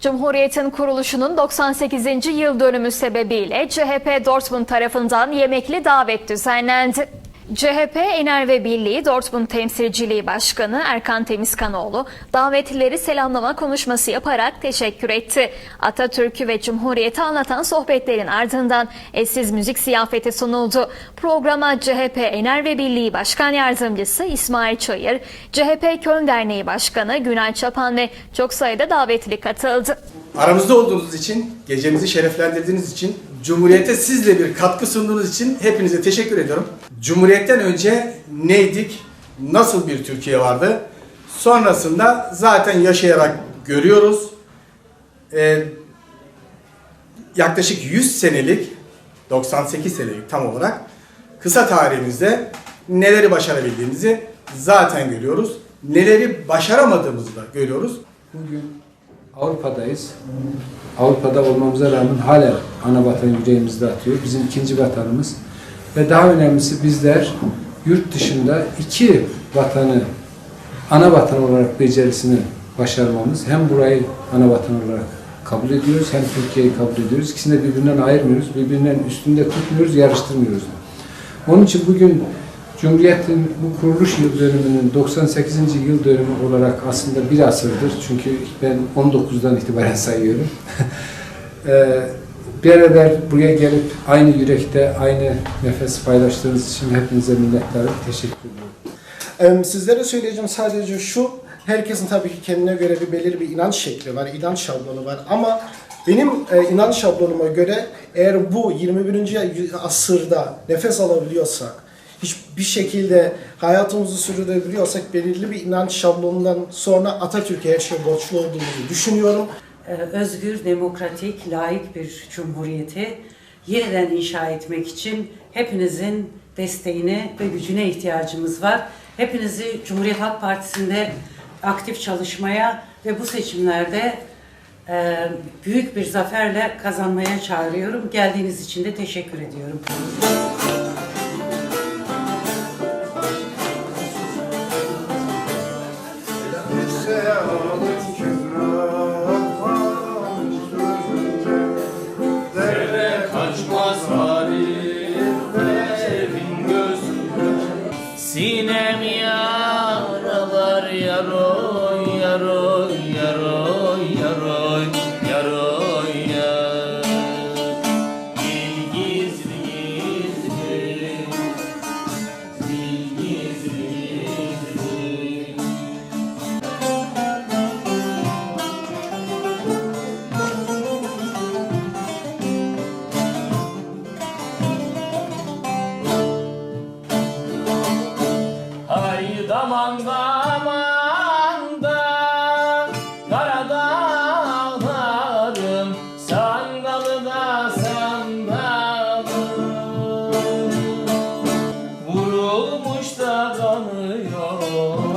Cumhuriyet'in kuruluşunun 98. yıl dönümü sebebiyle CHP Dortmund tarafından yemekli davet düzenlendi. CHP Ener ve Birliği Dortmund Temsilciliği Başkanı Erkan Temizkanoğlu davetlileri selamlama konuşması yaparak teşekkür etti. Atatürk'ü ve Cumhuriyet'i anlatan sohbetlerin ardından eşsiz müzik ziyafeti sunuldu. Programa CHP Ener ve Birliği Başkan Yardımcısı İsmail Çayır, CHP Köln Derneği Başkanı Günay Çapan ve çok sayıda davetli katıldı. Aramızda olduğunuz için, gecemizi şereflendirdiğiniz için, Cumhuriyete sizle bir katkı sunduğunuz için hepinize teşekkür ediyorum. Cumhuriyetten önce neydik, nasıl bir Türkiye vardı? Sonrasında zaten yaşayarak görüyoruz. Ee, yaklaşık 100 senelik, 98 senelik tam olarak kısa tarihimizde neleri başarabildiğimizi zaten görüyoruz. Neleri başaramadığımızı da görüyoruz. Bugün Avrupa'dayız. Avrupa'da olmamıza rağmen hala ana vatan yüreğimizde atıyor. Bizim ikinci vatanımız. Ve daha önemlisi bizler yurt dışında iki vatanı ana vatan olarak becerisini başarmamız. Hem burayı ana vatan olarak kabul ediyoruz hem Türkiye'yi kabul ediyoruz. İkisini de birbirinden ayırmıyoruz. Birbirinden üstünde tutmuyoruz, yarıştırmıyoruz. Onun için bugün Cumhuriyet'in bu kuruluş yıl dönümünün 98. yıl dönümü olarak aslında bir asırdır. Çünkü ben 19'dan itibaren sayıyorum. Eee, Beraber buraya gelip aynı yürekte, aynı nefes paylaştığınız için hepinize minnettarım. Teşekkür. Em, Sizlere söyleyeceğim sadece şu, herkesin tabii ki kendine göre bir belirli bir inanç şekli var, inanç şablonu var ama benim e, inanç şablonuma göre eğer bu 21. asırda nefes alabiliyorsak, hiçbir şekilde hayatımızı sürdürebiliyorsak belirli bir inanç şablonundan sonra Atatürk'e her şeye borçlu olduğumuzu düşünüyorum. e, özgür, demokratik, layık bir cumhuriyeti yeniden inşa etmek için hepinizin desteğine ve gücüne ihtiyacımız var. Hepinizi Cumhuriyet Halk Partisi'nde aktif çalışmaya ve bu seçimlerde e, büyük bir zaferle kazanmaya çağırıyorum. Geldiğiniz için de teşekkür ediyorum. Annem yaralar yaroy yaroy Aman aman Sandalı da sandalı Vurulmuş da kanıyor